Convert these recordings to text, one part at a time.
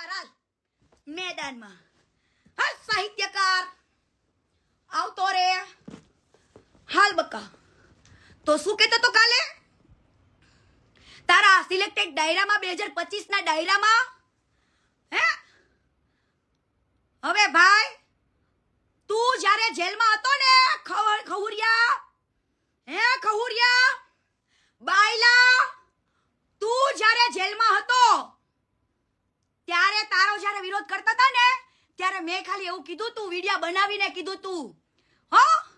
સાહિત્યકાર હાલ મેદાનમાં. હા, સાહિત્યકાર, આવતો રે. હાલ બકા. તો શું કહેતો તો કાલે? તારા સિલેક્ટેડ ડાયરામાં બે હજાર પચીસ ના ડાયરામાં? હે? હવે ભાઈ, તું જ્યારે જેલમાં હતો ને ખવ- ખહુરિયા હે ખહુરિયા બાયલા તું જ્યારે જેલમાં હતો ત્યારે તારો જ્યારે વિરોધ કરતા હતા ને મેં ખાલી એવું કીધું તું, વિડિયા બનાવીને કીધું તું. હો?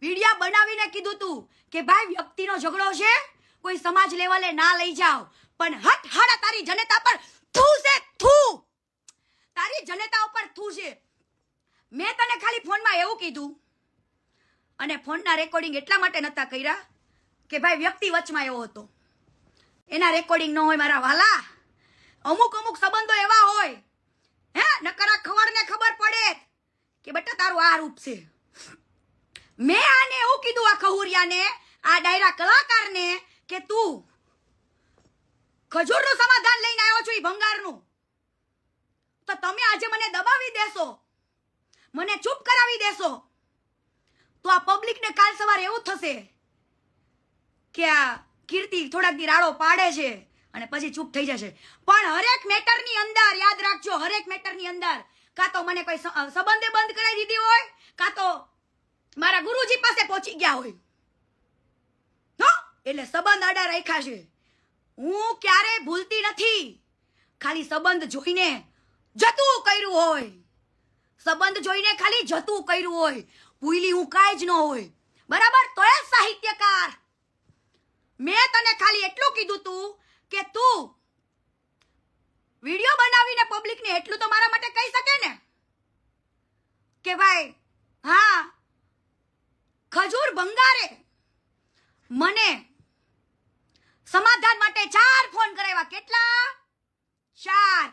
વિડિયા બનાવીને કીધું તું કે ભાઈ, વ્યક્તિનો ઝઘડો છે, કોઈ સમાજ લેવલે ના લઈ જાઓ. પણ હટ હાડા તારી જનતા પર થૂ છે, થૂ. તારી જનતા ઉપર થૂ છે. મેં તને ખાલી ફોનમાં એવું કીધું અને ફોનના રેકોર્ડિંગ એટલા માટે નતા કર્યા કે ભાઈ, વ્યક્તિ વચમાં એવો હતો. એના રેકોર્ડિંગ ન હોય મારા વાલા. અમુક અમુક સંબંધો એવા હોય હે, નકરા ખવડને ખબર પડે કે બેટા, તારું આ રૂપ છે. મેં આને એવું કીધું આ ખહુરિયાને, આ ડાયરા કલાકારને કે તું ખજૂરનું સમાધાન લઈને આવ્યો છો એ ભંગારનું. તો તમે આજે મને દબાવી દેશો. મને ચૂપ કરાવી દેશો. તો આ પબ્લિકને કાલ સવારે એવું થશે કે આ કીર્તિ થોડાક દી રાડો પાડે છે. અને પછી ચૂપ થઈ જશે. પણ હરેક મેટરની અંદર, યાદ રાખજો, હરેક મેટરની અંદર કાં તો મને કોઈ સંબંધે બંધ કરાવી દીધી હોય, કાં તો મારા ગુરુજી પાસે પહોંચી ગયા હોય. હો? એટલે સંબંધ આડા રાખ્યા છે. હું ક્યારેય ભૂલતી નથી. ખાલી સંબંધ જોઈને જતું કર્યું હોય. સંબંધ જોઈને ખાલી જતું કર્યું હોય. ભૂલી હું કાંઈ જ ન હોય. બરાબર? તો એ સાહિત્યકાર. મેં તને ખાલી એટલું કીધું તું કે તું વીડિયો બનાવીને પબ્લિકને એટલું તો મારા માટે કહી શકે ને? કે ભાઈ, હા, ખજૂર ભંગારે મને સમાધાન માટે ચાર ફોન કરાવ્યા. કેટલા? ચાર.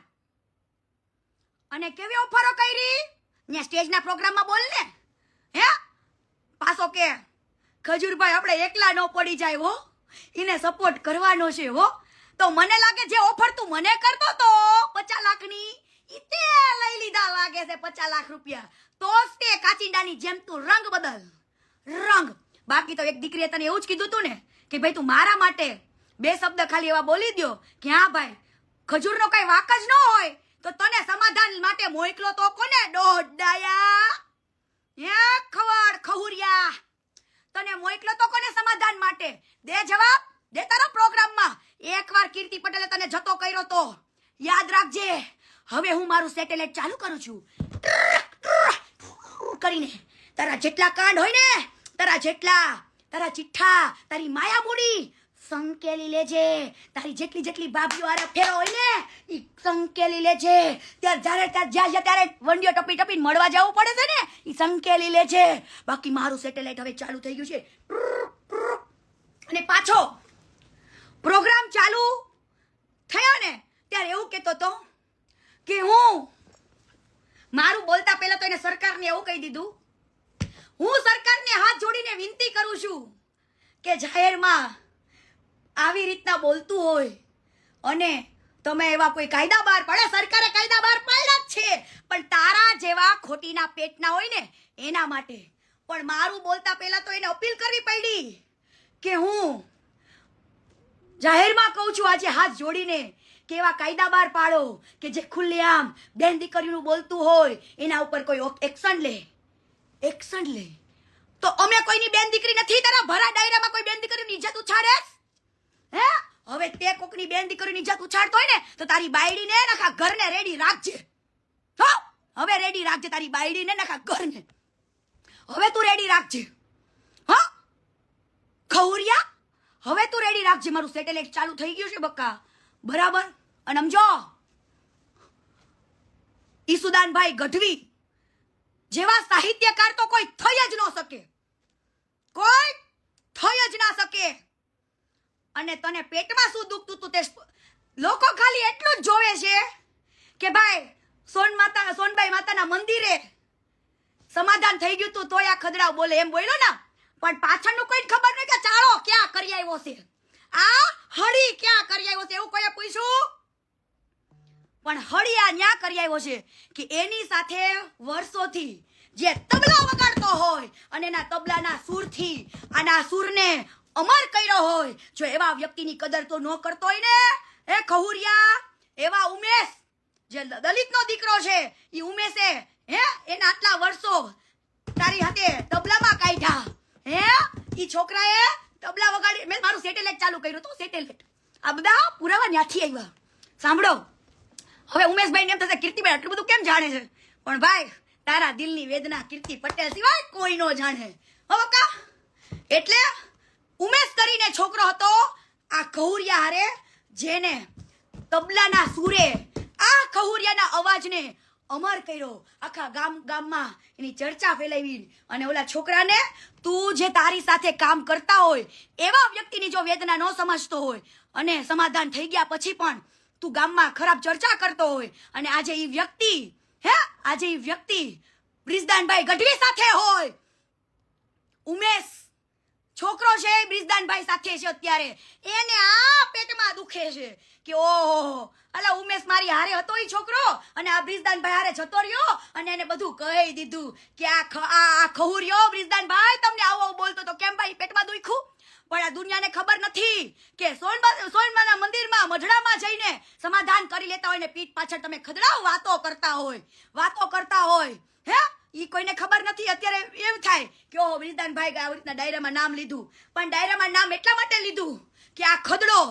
અને કેવી ઓફરો કરી? ને સ્ટેજના પ્રોગ્રામમાં બોલ ને. હે? પાછો કે, ખજૂરભાઈ આપણે એકલા ન પડી જાય હો. એને સપોર્ટ કરવાનો છે હો. તો મને લાગે જે ઓફર તું મને કરતો તો પચાસ લાખની. ઈ તે લઈ લીધા લાગે છે પચાસ લાખ રૂપિયા. તો જ તે કાચિંડાની જેમ તું રંગ બદલ. રંગ. બાકી તો એક દીકરીએ તને એવું જ કીધું તું ને કે ભાઈ તું મારા માટે બે શબ્દ ખાલી એવા બોલી દો કે હા ભાઈ, ખજૂરનો કઈ વાક જ ન હોય તો તને સમાધાન માટે મોકલો તો કોને? દોડાયા હે ખવડ ખહુરિયા. તને મોકલો તો કોને સમાધાન માટે? દે જવાબ. દે તારા પ્રોગ્રામમાં. એકવાર કીર્તિ પટેલે તને જતો કર્યો તો યાદ રાખજે. હવે હું મારું સેટેલાઇટ ચાલુ કરું છું. કરીને તારા જેટલા કાંડ હોય ને, તારા જેટલા, તારા ચિઠ્ઠા, તારી માયા મૂડી સંકેલી લેજે. તારી જેટલી જેટલી બાબીઓ આરે ફેરો હોય ને એ સંકેલી લેજે. ત્યારે જ્યારે ત્યારે જ્યાં જ્યાં ત્યારે વંડીઓ ટપી ટપીને મળવા જવું પડે છે ને એ સંકેલી લેજે. બાકી મારું સેટેલાઇટ હવે ચાલુ થઈ ગયું છે. અને પાછો પ્રોગ્રામ ચાલુ થયો ને ત્યારે એવું કહેતો તો કે હું મારું બોલતા પહેલા તો એને સરકારને એવું કહી દીધું, હું સરકારને હાથ જોડીને વિનંતી કરું છું કે જાહેરમાં આવી રીતના બોલતું હોય અને તમે એવા કોઈ કાયદા બહાર પડે, સરકારે કાયદા બહાર પાડ્યા જ છે, પણ તારા જેવા ખોટીના પેટના હોય ને એના માટે. પણ મારું બોલતા પહેલા તો એને અપીલ કરવી પડી કે હું જાહેરમાં કહું છું, આજે હાથ જોડીને કે એવા કાયદા બહાર પાડો કે જે ખુલ્લેઆમ બેન દીકરીનું બોલતું હોય, એના ઉપર કોઈ એક્શન લે. એક્શન લે. તો અમે કોઈની બેન દીકરી નથી, તારા ભરા ડાયરામાં કોઈ બેન દીકરીની ઇજ્જત ઉછાળે? હે? હવે તે કોકની બેન દીકરીની ઇજ્જત ઉછાળતો હોય ને, તો તારી બાયડીને નખા ઘરને રેડી રાખજે. હો? હવે રેડી રાખજે તારી બાયડીને નખા ઘરને. હવે તું રેડી રાખજે. હા? ખવરિયા હવે તું રેડી રાખજે, મારું સેટેલાઇટ ચાલુ થઈ ગયું છે બક્કા. બરાબર? અને સમજો. ઈસુદાનભાઈ ગઢવી, જેવા સાહિત્યકાર તો કોઈ થઈ જ ન શકે. કોઈ થઈ જ ના શકે. અને તને પેટમાં શું દુખતું તું તે લોકો ખાલી એટલું જ જોવે છે કે ભાઈ, સોન માતા, સોનબાઈ માતાના મંદિરે સમાધાન થઈ ગયું તું તોય આ ખદડાવ બોલે. એમ બોલ્યો ને? પણ પાછળનું કોઈ ખબર નહીં કે ચાળો ક્યાં કરી આવ્યો છે. આ હળી ક્યાં કરી આવ્યો છે એવું કોઈએ પૂછ્યું? પણ હળિયા ન્યા કરી આવ્યો છે કે એની સાથે વર્ષોથી જે તબલા વગાડતો હોય અને એના તબલાના સૂરથી આના સૂરને અમર કર્યો હોય, જો એવા વ્યક્તિની કદર તો ન કરતો હોય ને? એ ખહુરિયા, એવા ઉમેશ, જે દલિતનો દીકરો છે એ ઉમેશે, હે? એના આટલા વર્ષો તારી હાથે તબલામાં કાઢ્યા. હે? ઈ છોકરાએ તબલા વગાડી મેં મારું સેટેલાઇટ ચાલુ કર્યું હતું સેટેલાઇટ આ બધા પુરાવા ન્યાથી આવ્યા. સાંભળો. હવે ઉમેશભાઈ એમ થશે કીર્તિભાઈ આટલું બધું કેમ જાણે છે? પણ ભાઈ, તારા દિલની વેદના કીર્તિ પટેલ સિવાય કોઈ નો જાણે. હવે એટલે ઉમેશ કરીને છોકરો હતો, આ કહુરિયા હારે, જેને તબલાના સૂરે, આ કહુરિયાના અવાજને અમર કર્યો આખા ગામ ગામમાં એની ચર્ચા ફેલાવી અને ઓલા છોકરાને તું જે તારી સાથે કામ કરતા હોય, એવા વ્યક્તિની જો વેદના ન સમજતો હોય, અને સમાધાન થઈ ગયા પછી પણ તું ગામમાં ખરાબ ચર્ચા કરતો હોય, અને આજે એ વ્યક્તિ, હે, આજે એ વ્યક્તિ બ્રિજદાનભાઈ ગઢવી સાથે હોય. ઉમેશ છોકરો છે બ્રિજદાનભાઈ સાથે છે અત્યારે. એને આ પેટમાં દુખે છે. કે ઓહો, અલા ઉમેશ મારી હારે હતો ઈ છોકરો? અને આ બ્રિજદાનભાઈ હારે જતો રહ્યો અને એને બધું કહી દીધું કે આ આ આ બ્રિજદાન ભાઈ તમને આવો બોલતો તો કેમ ભાઈ પેટમાં દુખ્યું? પણ આ દુનિયાને ખબર નથી કે સોનબાના મંદિરમાં, મઢડામાં જઈને સમાધાન કરી લેતા હોય ને પીઠ પાછળ તમે ખદડાવ, વાતો કરતા હોય, વાતો કરતા હોય. હે? ઈ કોઈને ખબર નથી. અત્યારે એમ થાય કે ઓહો, બ્રિજદાનભાઈ આવી રીતના ડાયરામાં નામ લીધું. પણ ડાયરામાં નામ એટલા માટે લીધું કે આ ખદડો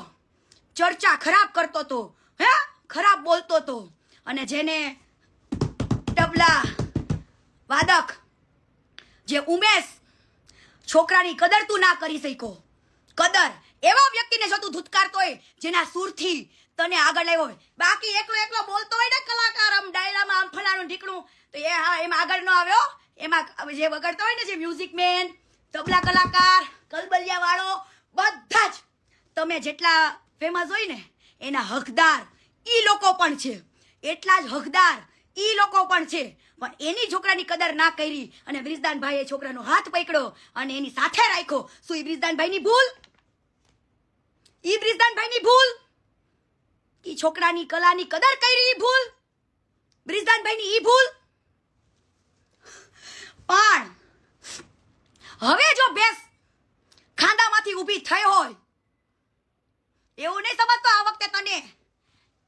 ચર્ચા ખરાબ કરતો તો, હે? ખરાબ બોલતો તો. અને જેને તબલા, વાદક, જે ઉમેશ છોકરાની કદર તું ના કરી શકો કદર. એવા વ્યક્તિને જો તું ધુતકારતો હોય, જેના સુરથી તને આગળ લાવ્યો હોય. બાકી એકલો એકલો બોલતો હોય ને કલાકાર આમ ડાયરામાં આમ ફલાણું ઢીકણું, તો એ હા, એમાં આગળ ન આવ્યો. એમાં જે વગડતો હોય ને જે મ્યુઝિક મેન તબલા કલાકાર કલબલિયા વાળો બધા જ તમે જેટલા ફેમસ હોય ને, એના હકદાર એ લોકો પણ છે. એટલા જ હકદાર એ લોકો પણ છે. પણ એની છોકરાની કદર ના કરી અને બ્રિજદાનભાઈએ છોકરાનો હાથ પકડ્યો અને એની સાથે રાખ્યો. શું એ બ્રિજદાનભાઈની ભૂલ? ઈ બ્રિજદાનભાઈની ભૂલ? ઈ છોકરાની કલાની કદર કરી ભૂલ? બ્રિજદાનભાઈની ઈ ભૂલ પણ હવે જો બેસ ખાંદામાંથી ઊભી થઈ હોય એવું નહીં સમજતો આ વખતે તને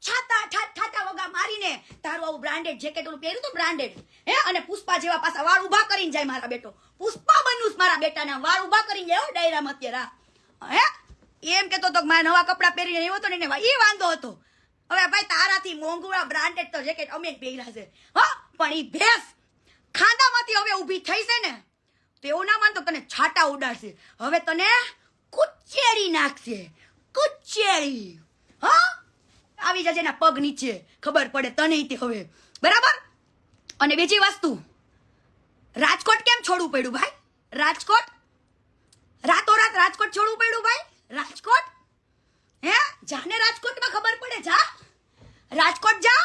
છાતા ઠાટ ઠાટા વગા મારીને તારું આવું બ્રાન્ડેડ જેકેટ ઓલું પહેર્યું તો બ્રાન્ડેડ હે? અને પુષ્પા જેવા પાછા વાળ ઊભા કરીને જાય મારા બેટો. પુષ્પા બનવું મારા બેટાના. વાળ ઊભા કરીને જાય ડાયરામાં અત્યારે હે? એમ કેતો તો મારા નવા કપડાં પહેરીને આવ્યો હતો ને એ વાંધો હતો. હવે ભાઈ તારાથી મોંઘું બ્રાન્ડેડ તો જેકેટ અમે પહેર્યા છે. હા? પણ એ ભેસ ખાંદામાંથી હવે ઊભી થઈ છે ને, તો એવું ના માનતો તને છાટા ઉડાડશે. હવે તને કુચેરી નાખશે. કુચેરી હા? આવી જજે એના પગ નીચે. ખબર પડે તને તે હવે. બરાબર? અને બીજી વસ્તુ, રાજકોટ કેમ છોડવું પડ્યું ભાઈ? રાજકોટ? રાતોરાત રાજકોટ છોડવું પડ્યું ભાઈ? રાજકોટ? હે? જાને રાજકોટમાં ખબર પડે, જા. રાજકોટ જા.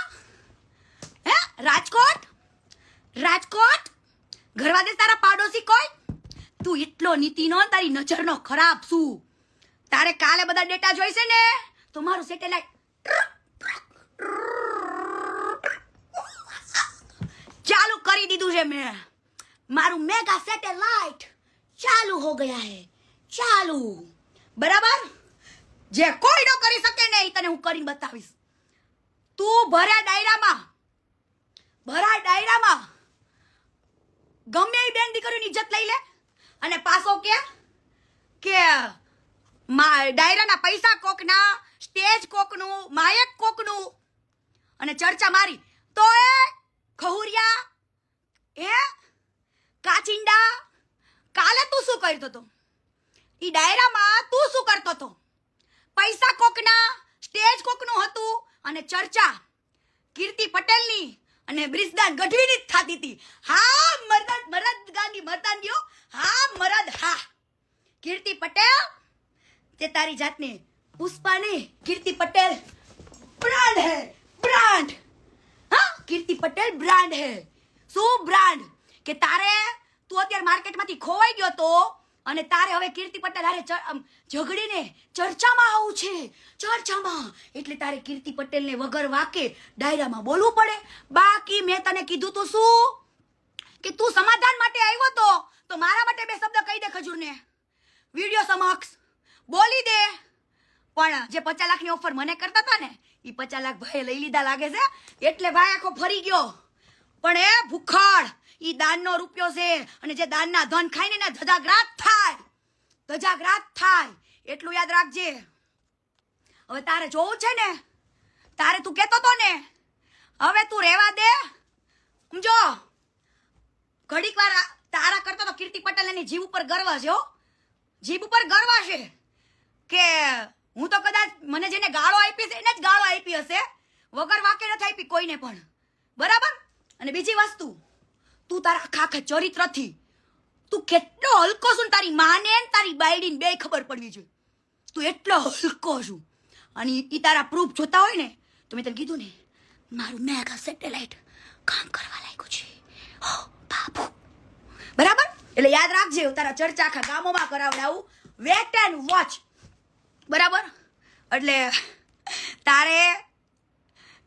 હે? રાજકોટ? રાજકોટ? ઘરવાદે તારા પાડોશી કોઈ? તું એટલો નીતિનો તારી નજરનો ખરાબ શું તારે કાલે બધા ડેટા જોઈશે ને, તો મારું સેટેલાઇટ ચાલુ કરી દીધું છે મેં મારું મેગા સેટેલાઇટ ચાલુ હો ગયા હે ચાલુ બરાબર જે કોઈ ન કરી શકે ને એ તને હું કરીને બતાવીશ તું ભર્યા ડાયરામાં ભરા ડાયરામાં ગમે એ બેન દીકરીની ઇજ્જત લઈ લે અને પાછો કે કે ડાયરાના પૈસા કોકના સ્ટેજ કોકનું માયક કોકનું અને ચર્ચા મારી તો એ ખહુરિયા એ કાચિંડા? કાલે તું શું કરતો હતો ઈ ડાયરામાં તું શું કરતો હતો પૈસા કોકના, સ્ટેજ કોકનું હતું અને ચર્ચા. કીર્તિ પટેલની અને બ્રિજદાન ગઢવીની જ થતી હતી. હા મરદ મરદ ગાંધી મરદાનીઓ હા મરદ હા. કીર્તિ પટેલ? તે તારી જાતને પુષ્પા નહીં કીર્તિ પટેલ બ્રાન્ડ હે, બ્રાન્ડ. હા, કીર્તિ પટેલ બ્રાન્ડ હે. શું બ્રાન્ડ કે તારે તું અત્યારે માર્કેટમાંથી ખોવાઈ ગયો તો અને તારે હવે કીર્તિ પટેલ હારે ઝઘડીને ચર્ચામાં આવું છે. ચર્ચામાં. એટલે તારે કીર્તિ પટેલને વગર વાકે ડાયરામાં બોલવું પડે. બાકી મેં તને કીધું તો શું? કે તું સમાધાન માટે આવ્યો તો તો મારા માટે બે શબ્દ કહી દે ખજૂરને. વીડિયો સમક્ષ બોલી દે. પણ જે પચાસ લાખની ઓફર મને કરતા હતા ને એ પચાસ લાખ ભાઈએ લઈ લીધા લાગે છે. એટલે ભાઈ આખો ફરી ગયો. પણ એ ભૂખડ, ઈ દાનનો રૂપિયો છે અને જે દાનના ધન ખાઈને ને ધજાગ્રાત થાય. ધજાગ્રાત થાય. એટલું યાદ રાખજે. હવે તારે જોવું છે ને, તારે તું કહેતો તો ને, હવે તું રહેવા દે. સમજો? ઘડીક વાર તારા કરતા તો કીર્તિ પટેલ એની જીવ ઉપર ગર્વ છે જીભ ઉપર ગર્વ છે કે હું તો કદાચ મને જેને ગાળો આપી છે, એને જ ગાળો આપી હશે. વગર વાકે નથી આપી કોઈને પણ. બરાબર? અને બીજી વસ્તુ, તું તારા આખા ચરિત્રથી, તું કેટલો હલકો છું તારી માને તારી બાયડીને બે ખબર પડવી જોઈએ. તું એટલો હલકો છું. અને એ તારા પ્રૂફ જોતા હોય ને, તો મેં તને કીધું ને, મારું મેગા સેટેલાઇટ કામ કરવા લાગ્યું છે. હો, બાપુ. બરાબર? એટલે યાદ રાખજે, હું તારા ચર્ચા આખા ગામોમાં કરાવડાવું. વેટ એન્ડ વોચ બરાબર? એટલે તારે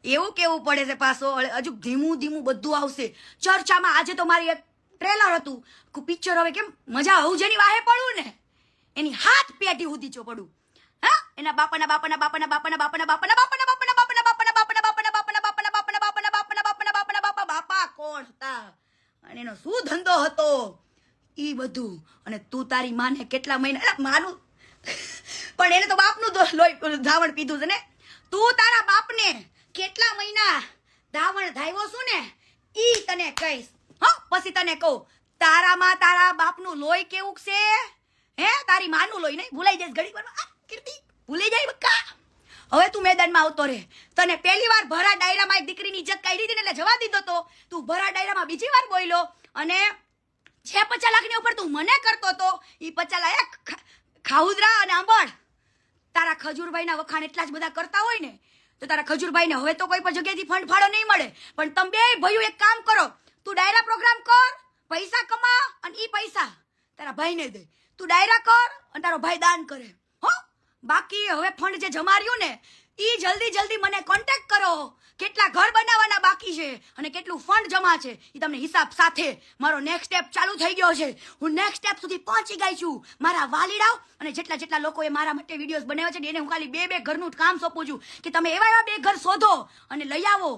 એવું કેવું પડે છે પાછો હજુ ધીમું ધીમું બધું આવશે ચર્ચામાં આજે તો મારી એક ટ્રેલર હતું પિક્ચર હવે કેમ મજા આવું જેની વાહે પડું ને એની હાથ પેટી સુધી ચો પડું હા એના બાપાના બાપાના બાપાના બાપાના બાપાના બાપાના બાપાના બાપાના બાપાના બાપાના બાપાના બાપાના બાપાના બાપાના બાપાના બાપાના બાપાના બાપાના બાપા બાપા કોણ હતા અને એનો શું ધંધો હતો એ બધું અને તું તારી માને કેટલા મહિના માનું પણ એને તો બાપનું ધાવણ પીધું છે ને તું તારા બાપને કેટલા મહિના ધાવણ ધાવ્યો છું ને, ઈ તને કહીશ. હો, પછી તને કહું, તારામાં તારા બાપનું લોહી કેવું છે? હે, તારી માનું લોહી નહીં, ભૂલાઈ જઈશ ઘડી વાર કીર્તિ, ભૂલી જાય બક્કા હવે તું મેદાનમાં આવતો રે તને પહેલી વાર ભરા ડાયરામાં દીકરીની ઇજ્જત કાઢી ને એટલે જવા દીધો તો, તું ભરા ડાયરામાં બીજી વાર બોલ્યો અને છે પચાસ લાખની ઉપર તું મને કરતો તો એ પચાસ લાખ ખાઉદરા અને આંબળ. તારા ખજૂરભાઈના વખાણ એટલા જ બધા કરતા હોય ને તો તારા ખજૂરભાઈને હવે તો કોઈ પણ જગ્યાએથી ફંડ ફાળો નહીં મળે. પણ તમે બે ભાઈઓ એક કામ કરો. તું ડાયરા પ્રોગ્રામ કર, પૈસા કમા અને એ પૈસા તારા ભાઈને દે. તું ડાયરા કર અને તારો ભાઈ દાન કરે. હો? બાકી હવે ફંડ જે જમાર્યું ને ઈ જલ્દી જલ્દી મને કોન્ટેક્ટ કરો. કેટલા ઘર બનાવવાના બાકી છે અને કેટલું ફંડ જમા છે એ તમને હિસાબ સાથે મારો નેક્સ્ટ સ્ટેપ ચાલુ થઈ ગયો છે. હું નેક્સ્ટ સ્ટેપ સુધી પહોંચી ગઈ છું. મારા વાલીડાઓ અને જેટલા જેટલા લોકોએ મારા માટે વિડીયોઝ બનાવ્યા છે એને હું ખાલી બે બે ઘરનું કામ સોંપું છું કે તમે એવા એવા બે ઘર શોધો અને લઈ આવો.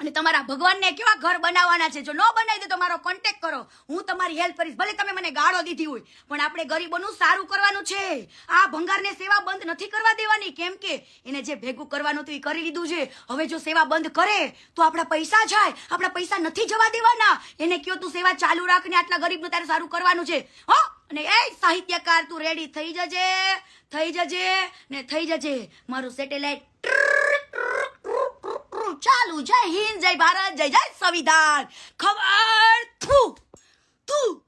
અને તમારા ભગવાનને કેવા ઘર બનાવવાના છે? જો ન બનાવી દે તો મારો કોન્ટેક્ટ કરો. હું તમારી હેલ્પ કરીશ. ભલે તમે મને ગાળો દીધી હોય, પણ આપણે ગરીબોનું સારું કરવાનું છે. આ ભંગારને સેવા બંધ નથી કરવા દેવાની. કેમ કે એને જે ભેગું કરવાનું હતું એ કરી લીધું છે. હવે જો સેવા બંધ કરે, તો આપણા પૈસા જાય. આપણા પૈસા નથી જવા દેવાના. એને કયો તું સેવા ચાલુ રાખને આટલા ગરીબનું તારે સારું કરવાનું છે? હો? અને એ સાહિત્યકાર, તું રેડી થઈ જજે. થઈ જજે. ને થઈ જજે. મારું સેટેલાઇટ ચાલુ. જય હિન્દ જય ભારત જય જય સંવિધાન. ખબર? થુ થુ.